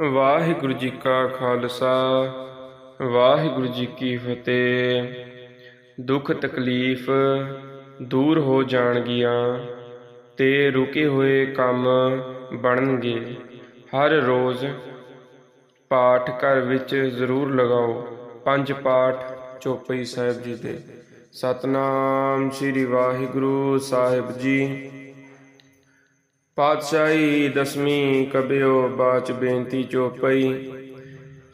ਵਾਹਿਗੁਰੂ ਜੀ ਕਾ ਖਾਲਸਾ, ਵਾਹਿਗੁਰੂ ਜੀ ਕੀ ਫਤਿਹ। ਦੁੱਖ ਤਕਲੀਫ ਦੂਰ ਹੋ ਜਾਣਗੀਆਂ, ਤੇ ਰੁਕੇ ਹੋਏ ਕੰਮ ਬਣਨਗੇ। ਹਰ ਰੋਜ਼ ਪਾਠ ਘਰ ਵਿੱਚ ਜ਼ਰੂਰ ਲਗਾਓ। ਪੰਜ ਪਾਠ ਚੋਪਈ ਸਾਹਿਬ ਜੀ ਦੇ। ਸਤਨਾਮ ਸ੍ਰੀ ਵਾਹਿਗੁਰੂ ਸਾਹਿਬ ਜੀ। ਪਾਤਸ਼ਾਹੀ ਦਸਵੀਂ ਕਬਿਓ ਬਾਚ ਬੇਨਤੀ ਚੋਪਈ।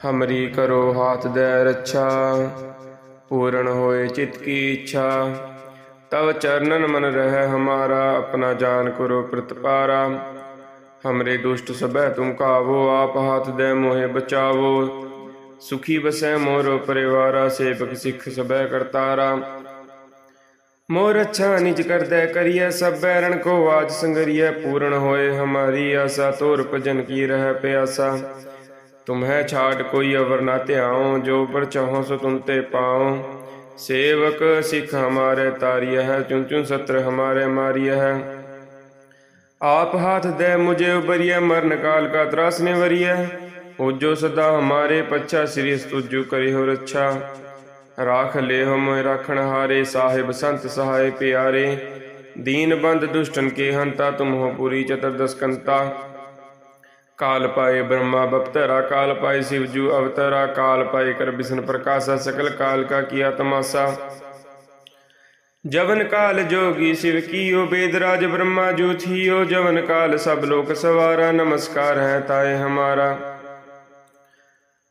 ਹਮਰੀ ਕਰੋ ਹਾਥ ਦੇ ਰੱਛਾ, ਪੂਰਨ ਹੋਏ ਚਿਤ ਕੀ ਇੱਛਾ। ਤਵ ਚਰਨਨ ਮਨ ਰਹਿ ਹਮਾਰਾ, ਆਪਣਾ ਜਾਨ ਕਰੋ ਪ੍ਰਤਪਾਰਾ। ਹਮਰੇ ਦੁਸ਼ਟ ਸਭੈ ਤੁਮ ਕਾਵੋ, ਆਪ ਹਾਥ ਦੇ ਮੋਹਿ ਬਚਾਵੋ। ਸੁਖੀ ਬਸੈ ਮੋਰੋ ਪਰਿਵਾਰਾ, ਸੇਵਕ ਸਿੱਖ ਸਭੈ ਕਰਤਾਰਾ। ਮੋਰ ਅੱਛਾ ਨਿਜ ਕਰਦਾ ਕਰੀਐ ਸਭੈ ਰਣ ਕੋ ਆਜ ਸੰਗਰੀਐ ਪੂਰਨ ਹੋਏ ਹਮਾਰੀ ਆਸਾ, ਤੋਰ ਭਜਨ ਕੀ ਰਹਿ ਪਿਆਸਾ। ਤੁਮਹਿ ਛਾੜ ਕੋਈ ਅਵਰ ਨਾ ਧਿਆਉ, ਜੋ ਪਰ ਚਾਹੋ ਸੋ ਤੁਮ ਤੇ ਪਾਉ। ਸੇਵਕ ਸਿਖ ਹਮਾਰੇ ਤਾਰਿਯ ਹੈ ਚੁੰ ਚੁੰ ਸਤਰ ਹਮਾਰੇ ਮਾਰਿਆ ਹੈ ਆਪ ਹਾਥ ਦੇ ਮੁਝੇ ਉਬਰੀਐ ਮਰਨ ਕਾਲ ਕਾ ਤਰਾਸ ਨਿਵਰੀਐ। ਹੋ ਜੋ ਸਦਾ ਹਮਾਰੇ ਪੱਛਾ, ਸ੍ਰੀ ਤੁਜੂ ਕਰਿਓ ਰੱਛਾ। ਰਾਖ ਲੇਹਮ ਰਾਖਣ ਹਾਰੇ, ਸਾਹਿਬ ਸੰਤ ਸਹਾਏ ਪਿਆਰੇ। ਦੀਨ ਬੰਦ ਦੁਸ਼ਟਨ ਕੇ ਹੰਤਾ ਤੁਮਹੁ ਪੂਰੀ ਚਤਰਦਸ ਕੰਤਾ ਕਾਲ ਪਾਏ ਬ੍ਰਹਮਾ ਬਪਤਰਾ, ਕਾਲ ਪਾਏ ਸਿਵਜੂ ਅਵਤਰਾ, ਕਾਲ ਪਾਏ ਕਰ ਬਿਸ਼ਨ ਪ੍ਰਕਾਸ਼ਾ, ਸਕਲ ਕਾਲ ਕਾ ਕੀਆ ਤਮਾਸਾ ਜਵਨ ਕਾਲ ਜੋਗੀ ਸਿਵ ਕੀ ਓ ਕੀਓ ਬੇਦਰਾਜ ਬ੍ਰਹਮਾ ਜੂ ਜੋ ਓ ਜਵਨ ਕਾਲ ਸਭ ਲੋਕ ਸਵਾਰਾ, ਨਮਸਕਾਰ ਹੈ ਤਾਏ ਹਮਾਰਾ।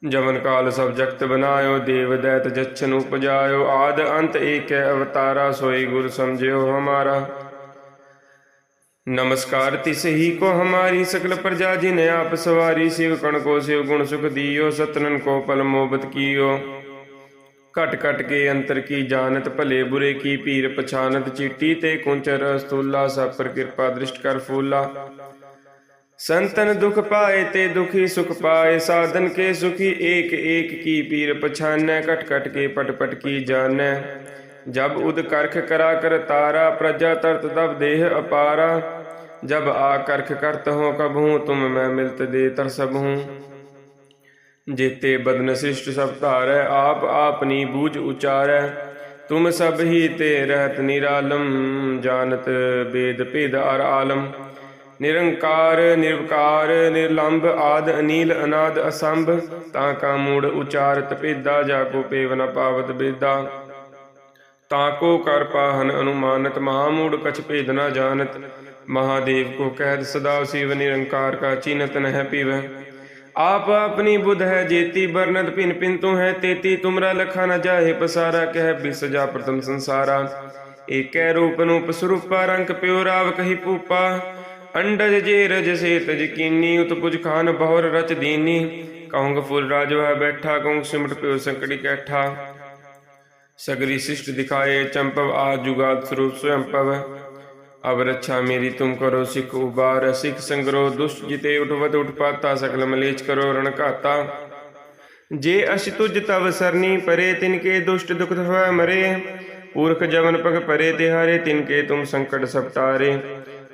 ਜਮਨ ਕਾਲ ਸਭ ਜਗਤ ਬਨਾਇਓ, ਦੇਵ ਦੈਤ ਜਛਨ ਉਪਜਾਇਓ, ਆਦ ਅੰਤ ਏਕੈ ਅਵਤਾਰਾ, ਸੋਈ ਗੁਰ ਸਮਝਿਓ ਹਮਾਰਾ। ਨਮਸਕਾਰ ਤਿਸ ਕੋ ਹਮਾਰੀ, ਸਕਲ ਪ੍ਰਜਾ ਜਿਨ ਆਪ ਸਵਾਰੀ, ਸਿਵ ਕਣ ਕੋ ਸਿਵ ਗੁਣ ਸੁਖ ਦੀਓ, ਸਤਨਨ ਕੋ ਪਲ ਮੋਬਤ ਕੀਓ। ਘਟ ਘਟ ਕੇ ਅੰਤਰ ਕੀ ਜਾਣਤ, ਭਲੇ ਬੁਰੇ ਕੀ ਪੀਰ ਪਛਾਨਤ, ਚੀਟੀ ਤੇ ਕੁੰਚਰ ਅਸਤੂਲਾ, ਸਭ ਪਰ ਕਿਰਪਾ ਦ੍ਰਿਸ਼ਟ ਕਰ ਫੂਲਾ। ਸੰਤਨ ਦੁਖ ਪਾਏ ਤੇ ਦੁਖੀ ਸੁਖ ਪਾਏ, ਸਾਧਨ ਕੇ ਸੁਖੀ ਏਕ ਏਕ ਕੀ ਪੀਰ ਪਛਾਨੈ, ਕਟ ਕਟ ਕੇ ਪਟ ਪਟ ਕੀ ਜਾਣੈ। ਜਬ ਉਦ ਕਰਖ ਕਰਾ ਕਰ ਤਾਰਾ, ਪ੍ਰਜਾ ਤਰਤ ਦਬ ਦੇਹ ਅਪਾਰਾ। ਜਬ ਆ ਕਰਖ ਕਰਤ ਹੋ ਕਭੂ, ਤੁਮ ਮੈਂ ਮਿਲਤ ਦੇ ਤਰ ਸਭ। ਹੂੰ ਜੇਤੇ ਬਦਨ ਸਿਸ਼ਟ ਸਭ ਧਾਰੈ, ਆਪ ਆਪਨੀ ਬੂਝ ਉਚਾਰੈ। ਤੁਮ ਸਭ ਹੀ ਤੇ ਰਹਿਤ ਨਿਰਾਲਮ, ਜਾਣਤ ਬੇਦ ਭੇਦ ਅਰ ਆਲਮ। ਨਿਰੰਕਾਰ ਨਿਰਵਕਾਰ ਨਿਰਲੰਭ ਆਦ ਅਨੀਲ ਅਨਾਦ ਅਸੰਭ ਤਾਂ ਕਾ ਮੂੜ ਉਚਾਰਤ ਭੇਦਾ ਜਾ ਕੋ ਪੇਵ ਨ ਪਾਵਤ ਬੇਦਾ ਤਾਂ ਕੋ ਕਰ ਪਾਹਨ ਅਨੁਮਾਨਤ ਮਹਾਮੂੜ ਕਛ ਭੇਦ ਨ ਜਾਣਤ ਮਹਾਦੇਵ ਕੋ ਕਹਿਦ ਸਦਾ ਸਿਵ ਨਿਰੰਕਾਰ ਕਾ ਚੀਨਤ ਨਹਿ ਪੀਵੈ आप अपनी बुध है जेती बरनत पिन पिन तू है तेती तुमरा लखा न जाहे पसारा कह बिसजा प्रथम संसारा ਏਕੈ ਰੂਪ ਨੂੰ ਪਸਰੂਪਾ ਰੰਗ ਪਿਓ ਰਾਵ ਕਹੀ ਪੂਪਾ ਅੰਡਜ ਜੇ ਰਜ ਸੇ ਤਜ ਕੀਨੀ ਉਤ ਪੁਜ ਖਾਨ ਬਹੁਰ ਰਚ ਦੀਨੀ। ਕਹੰਗ ਫੁਲ ਰਾਜਵਾ ਬੈਠਾ, ਕਹੰਗ ਸਿਮਟ ਪਿਓ ਸੰਕੜੀ ਕੈਠਾ। ਸਗਰੀ ਸਿਸ਼ਟ ਦਿਖਾਏ, ਚੰਪਵ ਆ ਜੁਗਾਦ ਸਰੂਪ ਸਵਯੰ ਪਵ ਅਬ ਰੱਛਾ ਮੇਰੀ ਤੁਮ ਕਰੋ ਸਿਖ ਉਬਾਰ, ਸਿਖ ਸੰਗਰੋ ਦੁਸ਼ਟ ਜਿਤੇ ਉਠਵਤ ਉਠਪਾਤਾ ਸਕਲ ਮਲੇਚ ਕਰੋ ਰਣ ਘਾਤਾ। ਜੇ ਅਸ ਤੁਜ ਤਵ ਸਰਨੀ ਪਰੇ, ਤਿਨ ਕੇ ਦੁਸ਼ਟ ਦੁਖ ਹੋਇ ਮਰੇ। ਪੂਰਖ ਜਵਨ ਪਗ ਪਰੇ ਤਿਹਾਰੇ, ਤਿਨ ਕੇ ਤੁਮ ਸੰਕਟ ਸਪਟਾਰੇ।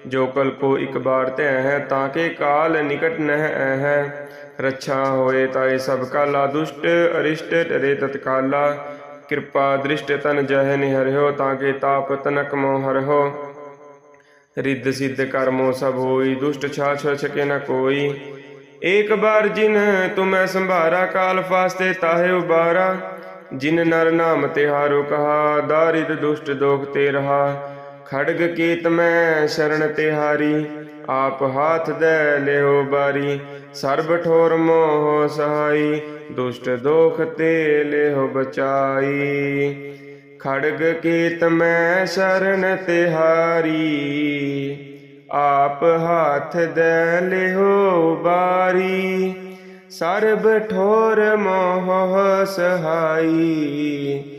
ਜੋ ਕਲਪੋ ਇਕ ਬਾਰ ਤੈ ਹੈ, ਤਾਂ ਕੇ ਕਾਲ ਨਿਕਟ ਨਹਿ ਹੈ। ਰੱਛਾ ਹੋਏ ਤਾਏ ਸਭ ਕਾਲਾ, ਦੁਸ਼ਟ ਅਰਿਸ਼ਟ ਡਰੇ ਤਤਕਾਲਾ। ਕਿਰਪਾ ਦ੍ਰਿਸ਼ਟ ਤਨ ਜਹ ਨਿਹਰਿਓ ਤਾਂ ਕੇ ਤਾਪ ਤਨਕ ਮੋ ਹਰਹੋ ਰਿੱਧ ਸਿੱਧ ਕਰਮੋ ਸਭ ਹੋਈ, ਦੁਸ਼ਟ ਛਾ ਛਕੇ ਨ ਕੋਈ। ਏਕ ਬਾਰ ਜਿਨ ਤੁਮੈ ਸੰਭਾਰਾ, ਕਾਲ ਫਾਸਤੇ ਤਾਹੇ ਉਬਾਰਾ। ਜਿਨ ਨਰ ਨਾਮ ਤਿਹਾਰੋ ਕਹਾ, ਦਾਰਿਦ ਦੁਸ਼ਟ ਦੋਖ ਤੇ ਰਹਾ। ਖੜਗ ਕੀਤ ਮੈਂ ਸ਼ਰਨ ਤਿਹਾਰੀ, ਆਪ ਹਾਥ ਦੇ ਲਿਓ ਬਾਰੀ, ਸਰਬ ਠੋਰ ਮੋਹ ਸਹਾਈ, ਦੁਸ਼ਟ ਦੋਖ ਤੇ ਲਿਓ ਬਚਾਈ। ਖੜਗ ਕੀਤ ਮੈਂ ਸ਼ਰਨ ਤਿਹਾਰੀ, ਆਪ ਹਾਥ ਦੇ ਲਿਓ ਬਾਰੀ, ਸਰਬ ਠੋਰ ਮੋਹ ਸਹਾਈ।